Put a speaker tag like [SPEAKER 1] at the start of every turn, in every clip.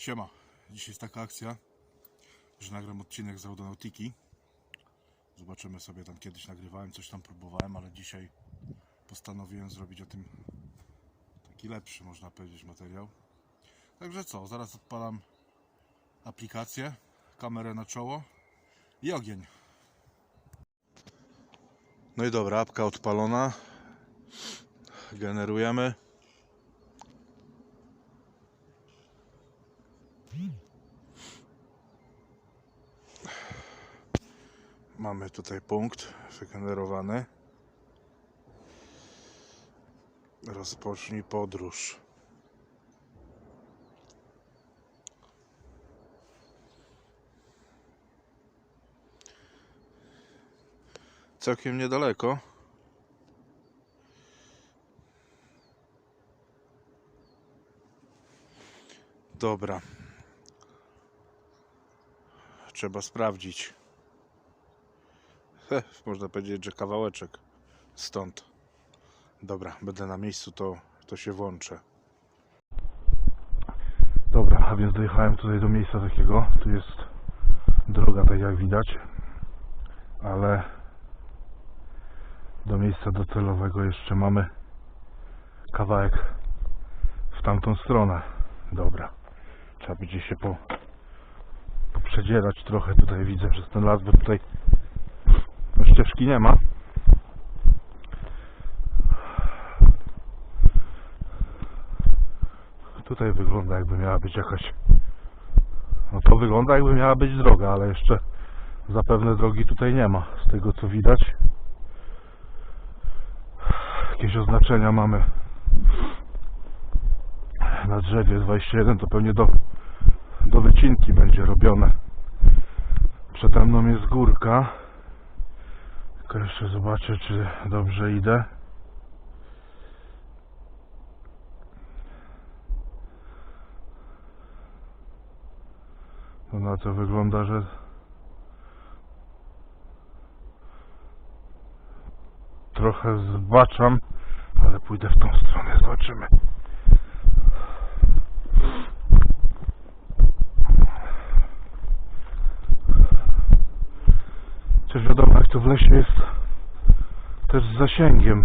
[SPEAKER 1] Siema, dzisiaj jest taka akcja, że nagram odcinek z Audonautiki. Zobaczymy sobie tam kiedyś nagrywałem, coś tam próbowałem, ale dzisiaj postanowiłem zrobić o tym taki lepszy, można powiedzieć, materiał. Także co, zaraz odpalam aplikację, kamerę na czoło i ogień. No i dobra, apka odpalona. Generujemy. Mamy tutaj punkt wygenerowany. Rozpocznij podróż. Całkiem niedaleko. Dobra. Trzeba sprawdzić. Heh, można powiedzieć, że kawałeczek stąd. Dobra, będę na miejscu, to, to się włączę. Dobra, a więc dojechałem tutaj do miejsca takiego. Tu jest droga, tak jak widać, ale do miejsca docelowego jeszcze mamy kawałek w tamtą stronę. Dobra, trzeba będzie się po, poprzedzierać trochę. Tutaj widzę przez ten las, bo tutaj no, ścieżki nie ma. Tutaj wygląda jakby miała być jakaś no to wygląda jakby miała być droga, ale jeszcze zapewne drogi tutaj nie ma z tego co widać jakieś oznaczenia mamy na drzewie 21 to pewnie do, do wycinki będzie robione. Przede mną jest górka. Tylko jeszcze zobaczę czy dobrze idę. No na to wygląda, że trochę zbaczam, ale pójdę w tą stronę, zobaczymy. Też wiadomo, jak to w lesie jest też z zasięgiem.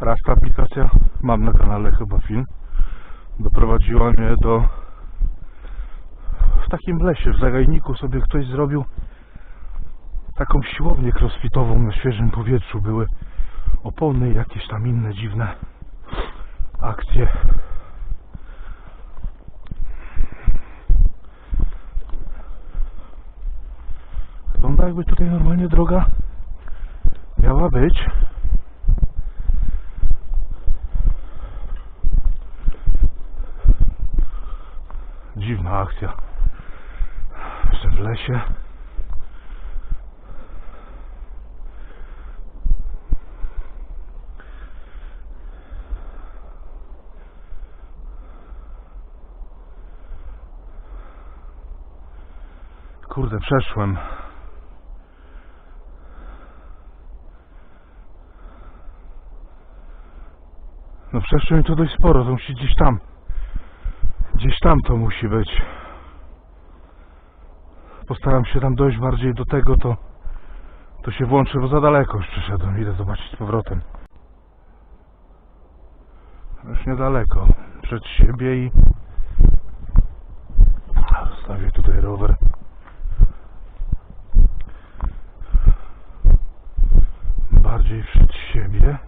[SPEAKER 1] Raz ta aplikacja, mam na kanale chyba film, doprowadziła mnie do... W takim lesie, w zagajniku sobie ktoś zrobił taką siłownię crossfitową na świeżym powietrzu. Były opony jakieś tam inne dziwne akcje. Wygląda jakby tutaj normalnie droga miała być. Dziwna akcja. Jestem w lesie. Kurde, przeszłem. No przeszłem to dość sporo, to musi gdzieś tam. Gdzieś tam to musi być. Postaram się tam dojść bardziej do tego, to, to się włączy, bo za daleko już przyszedłem. Idę zobaczyć z powrotem. Już niedaleko. Przed siebie i... Zostawię tutaj rower. Bardziej przed siebie.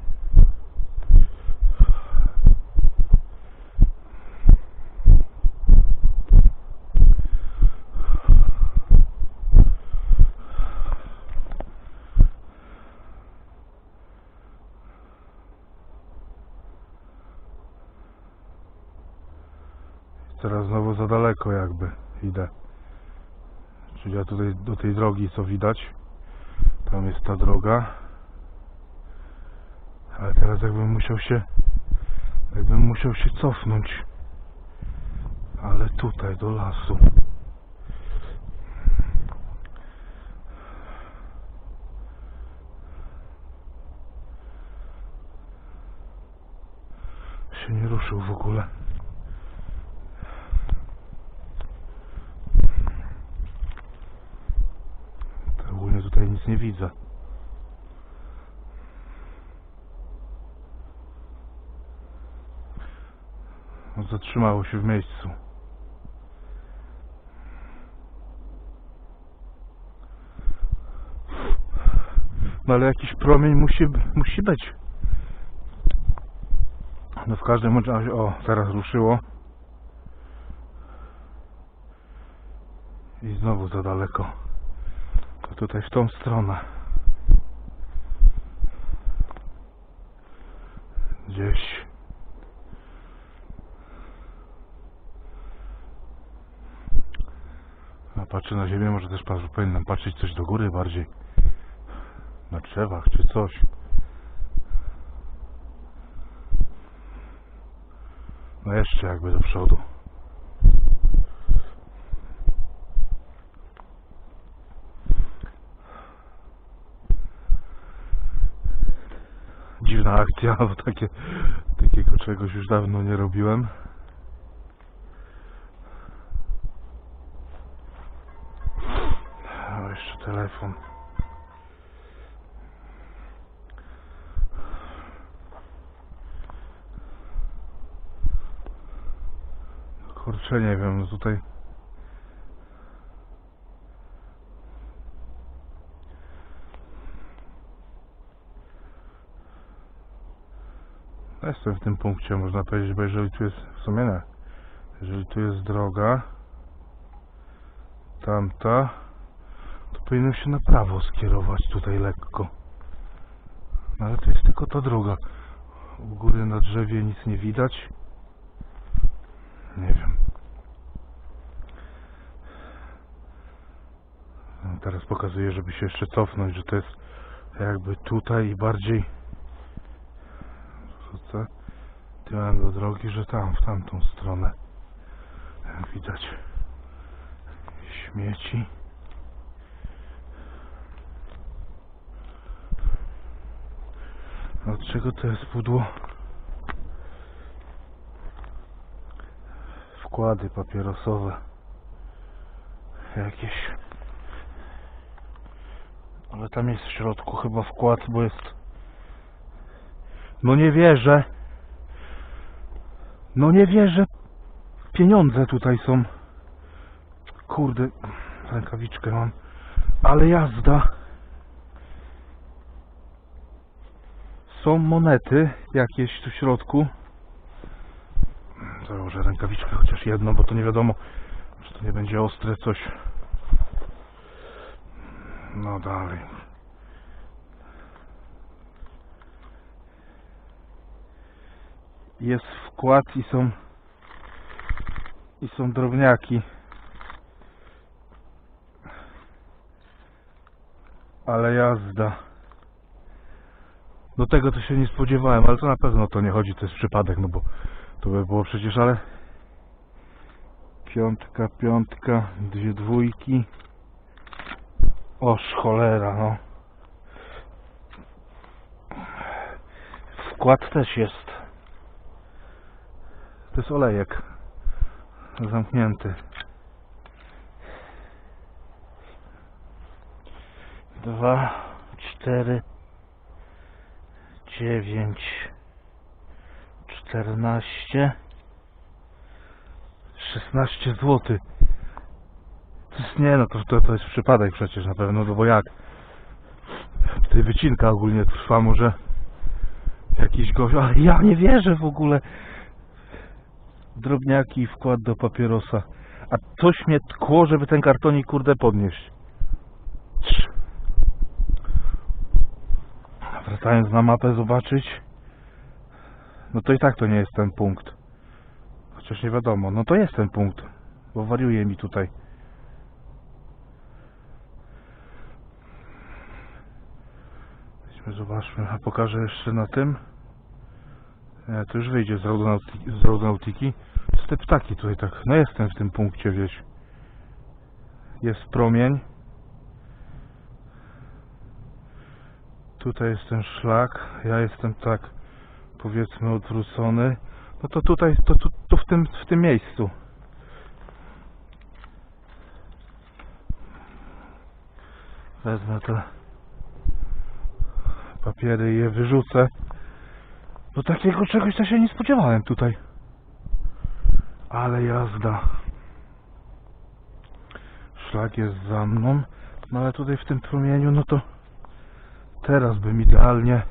[SPEAKER 1] Teraz znowu za daleko jakby idę. Czyli ja tutaj do tej drogi co widać. Tam jest ta droga. Ale teraz jakbym musiał się jakbym musiał się cofnąć. Ale tutaj do lasu.
[SPEAKER 2] Się nie ruszył w ogóle. Ogólnie tutaj nic nie widzę. Zatrzymało się w miejscu. No ale jakiś promień musi, musi być. No w każdym razie, o, teraz ruszyło. I znowu za daleko. Tutaj w tą stronę. Gdzieś. A patrzę na ziemię, może też powinienem patrzeć coś do góry bardziej. Na drzewach czy coś. No jeszcze jakby do przodu. Dziwna akcja, bo takie, takiego czegoś już dawno nie robiłem. Jeszcze telefon. Kurczę, nie wiem, no tutaj... Jestem w tym punkcie, można powiedzieć, bo jeżeli tu jest, w sumie nie, jeżeli tu jest droga, tamta, powinienem się na prawo skierować tutaj lekko. No ale to jest tylko ta droga. U góry na drzewie nic nie widać. Nie wiem. Teraz pokazuję, żeby się jeszcze cofnąć, że to jest jakby tutaj i bardziej rzucę tyłem do drogi, że tam, w tamtą stronę. Jak widać śmieci. Od czego to jest pudło? Wkłady papierosowe. Jakieś. Ale tam jest w środku chyba wkład, bo jest. No nie wierzę. No nie wierzę. Pieniądze tutaj są. Kurde, rękawiczkę mam. Ale jazda. Są monety jakieś tu w środku. Założę rękawiczkę chociaż jedną, bo to nie wiadomo, czy to nie będzie ostre coś. No dalej. Jest wkład i są i są drobniaki. Ale jazda. Do tego to się nie spodziewałem, ale to na pewno to nie chodzi, to jest przypadek, no bo to by było przecież, ale piątka, piątka, dwie dwójki. Oż cholera, no. Wkład też jest. To jest olejek. Zamknięty. Dwa, cztery, dziewięć, czternaście, szesnaście złotych. Nie no, to, to, to jest przypadek przecież na pewno, no bo jak? Tutaj wycinka ogólnie trwa, może jakiś gość, ale ja nie wierzę w ogóle. Drobniaki i wkład do papierosa. A coś mnie tkło, żeby ten kartonik kurde podnieść. Wracając na mapę zobaczyć. No to i tak to nie jest ten punkt. Chociaż nie wiadomo. No to jest ten punkt. Bo wariuje mi tutaj. Zobaczmy. A pokażę jeszcze na tym. Nie, to już wyjdzie z aeronautiki. Z te ptaki tutaj tak. No jestem w tym punkcie, wieś. Jest promień. Tutaj jest ten szlak. Ja jestem tak powiedzmy odwrócony. No to tutaj, to, tu to w, tym, w tym miejscu. Wezmę te papiery i je wyrzucę. Bo takiego czegoś to się nie spodziewałem tutaj. Ale jazda. Szlak jest za mną. No ale tutaj w tym promieniu, no to teraz bym idealnie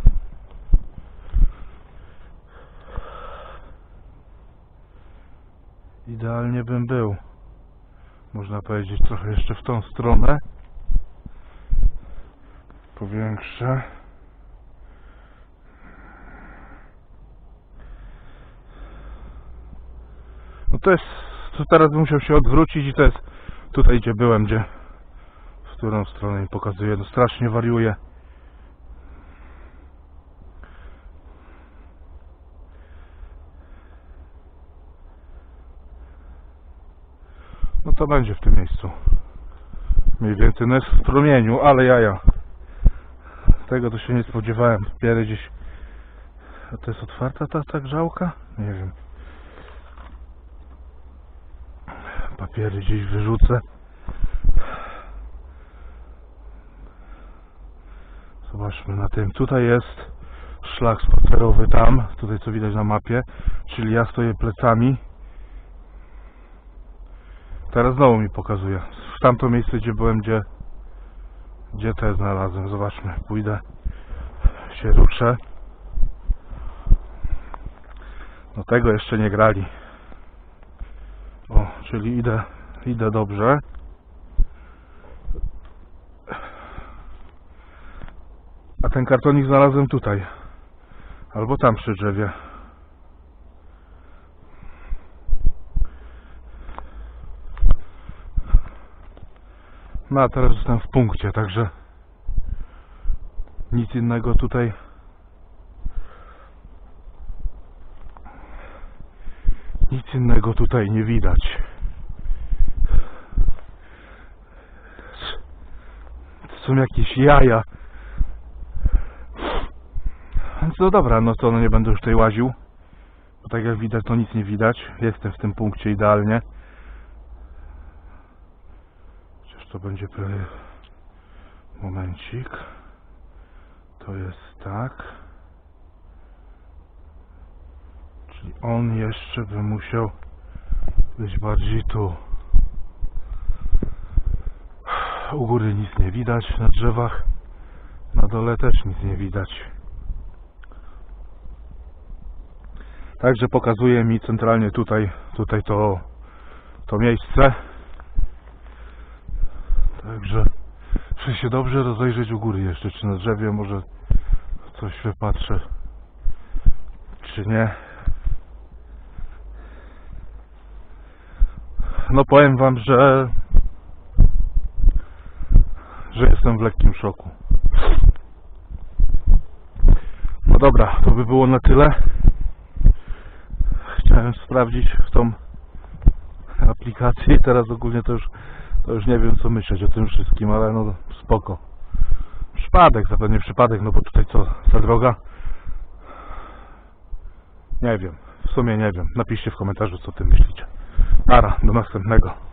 [SPEAKER 2] idealnie bym był. Można powiedzieć trochę jeszcze w tą stronę. Powiększę. No to jest, to teraz bym musiał się odwrócić i to jest tutaj gdzie byłem, gdzie w którą stronę mi pokazuje. No strasznie wariuje. No będzie w tym miejscu. Mniej więcej, no jest w promieniu, ale jaja. Tego to się nie spodziewałem. Papiery gdzieś... A to jest otwarta ta, ta grzałka? Nie wiem. Papiery gdzieś wyrzucę. Zobaczmy na tym. Tutaj jest szlak spacerowy tam, tutaj co widać na mapie, czyli ja stoję plecami. Teraz znowu mi pokazuje. W tamto miejsce, gdzie byłem, gdzie, gdzie te znalazłem. Zobaczmy, pójdę, się ruszę. No tego jeszcze nie grali. O, czyli idę, idę dobrze. A ten kartonik znalazłem tutaj. Albo tam przy drzewie. No a teraz jestem w punkcie, także nic innego tutaj nic innego tutaj nie widać. To są jakieś jaja. Więc no dobra, no to no nie będę już tutaj łaził. Bo tak jak widać, to nic nie widać. Jestem w tym punkcie idealnie. To będzie prawie... Momencik. To jest tak. Czyli on jeszcze by musiał być bardziej tu. U góry nic nie widać na drzewach. Na dole też nic nie widać. Także pokazuje mi centralnie tutaj, tutaj to, to miejsce. Także muszę się dobrze rozejrzeć u góry jeszcze, czy na drzewie może coś wypatrzę, czy nie. No powiem wam, że że jestem w lekkim szoku. No dobra, to by było na tyle. Chciałem sprawdzić w tą aplikację i teraz ogólnie to już, to już nie wiem co myśleć o tym wszystkim, ale no spoko. Przypadek, zapewne przypadek, no bo tutaj co, ta droga? Nie wiem, w sumie nie wiem. Napiszcie w komentarzu co ty myślicie. Ara, do następnego.